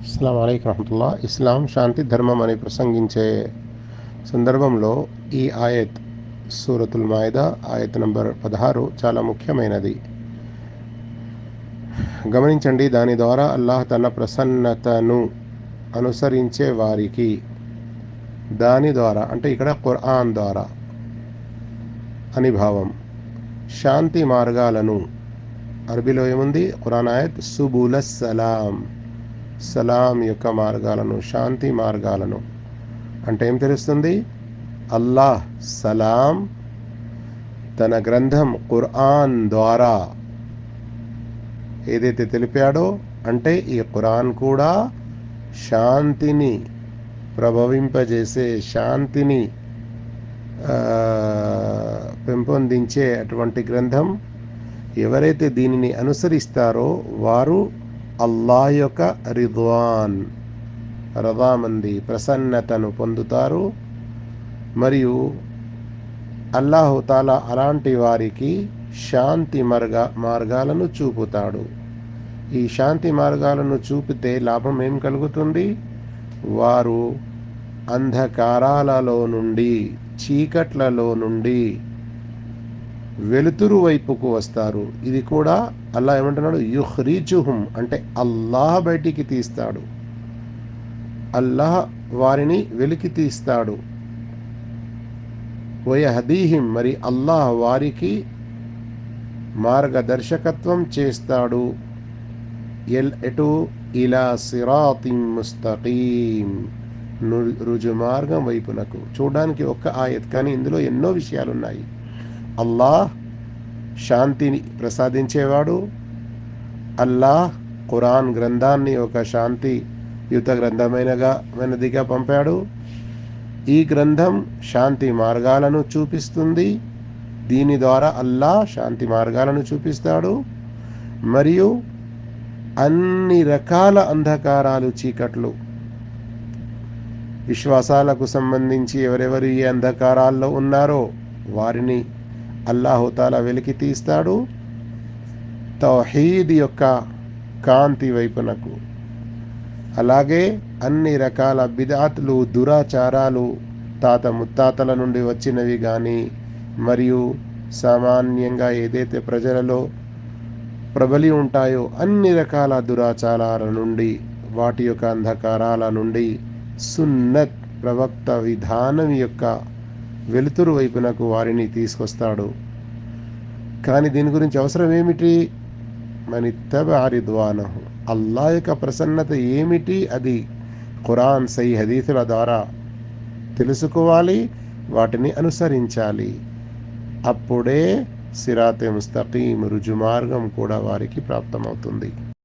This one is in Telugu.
అస్సలం అయికు రహమతుల్లా. ఇస్లాం శాంతి ధర్మం అని ప్రసంగించే సందర్భంలో ఈ ఆయత్ సూరతుల్ మాయిదా ఆయత్ నంబర్ పదహారు చాలా ముఖ్యమైనది. గమనించండి దాని ద్వారా అల్లాహ్ తన ప్రసన్నతను అనుసరించే వారికి దాని ద్వారా అంటే ఇక్కడ ఖురాన్ ద్వారా అని భావం. శాంతి మార్గాలను అరబీలో ఏముంది? ఖురాన్ ఆయత్ సుబుల సలాం. సలాం యొక్క మార్గాలను శాంతి మార్గాలను. అంటే ఏం తెలుస్తుంది? అల్లాహ్ సలాం తన గ్రంథం ఖురాన్ ద్వారా ఏదైతే తెలిపాడో అంటే ఈ ఖురాన్ కూడా శాంతిని ప్రభవింపజేసే శాంతిని పెంపొందించే అటువంటి గ్రంథం ఎవరైతే దీనిని అనుసరిస్తారో వారు అల్లాహ్ యొక్క రిద్వాన్ రదామంది ప్రసన్నతను పొందుతారు. మరియు అల్లాహుతాల అలాంటి వారికి శాంతి మార్గ మార్గాలను చూపుతాడు. ఈ శాంతి మార్గాలను చూపితే లాభం ఏం కలుగుతుంది? వారు అంధకారాలలో నుండి చీకట్లలో నుండి వెలుతురు వైపుకు వస్తారు. ఇది కూడా అల్లా ఏమంటున్నాడు? యుహ్రీచుహుం అంటే అల్లాహ్ బయటికి తీస్తాడు. అల్లాహ్ వారిని వెలికి తీస్తాడు. వయహదీహిం. మరి అల్లాహ్ వారికి మార్గదర్శకత్వం చేస్తాడు. ఎల్ ఎటు? ఇలా సిరాతిం ముస్తకీం రుజు మార్గం వైపునకు. చూడడానికి ఒక్క ఆయత్. కానీ ఇందులో ఎన్నో విషయాలు ఉన్నాయి అల్లాహ్ శాంతిని ప్రసాదించేవాడు. అల్లాహ్ ఖురాన్ గ్రంథాన్ని ఒక శాంతి యుత గ్రంథమైనగా మనదిగా పంపాడు. ఈ గ్రంథం శాంతి మార్గాలను చూపిస్తుంది. దీని ద్వారా అల్లాహ్ శాంతి మార్గాలను చూపిస్తాడు. మరియు అన్ని రకాల అంధకారాలు చీకట్లు విశ్వాసాలకు సంబంధించి ఎవరెవరు ఈ అంధకారాల్లో ఉన్నారో వారిని అల్లాహుతాల వెలికి తీస్తాడు. తౌహీద్ యొక్క కాంతి వైపునకు. అలాగే అన్ని రకాల బిదాతులు దురాచారాలు తాత ముత్తాతల నుండి వచ్చినవి కానీ మరియు సామాన్యంగా ఏదైతే ప్రజలలో ప్రబలి ఉంటాయో అన్ని రకాల దురాచారాల నుండి వాటి యొక్క అంధకారాల నుండి సున్నత్ ప్రవక్త విధానం యొక్క వెలుతురు వైపునకు వారిని తీసుకొస్తాడు. కానీ దీని గురించి అవసరం ఏమిటి? మనిత్తబారిద్వానహు అల్లా యొక్క ప్రసన్నత ఏమిటి? అది ఖురాన్ సై హదీసుల ద్వారా తెలుసుకోవాలి వాటిని అనుసరించాలి. అప్పుడే సిరాతే ముస్తకీం రుజుమార్గం కూడా వారికి ప్రాప్తమవుతుంది.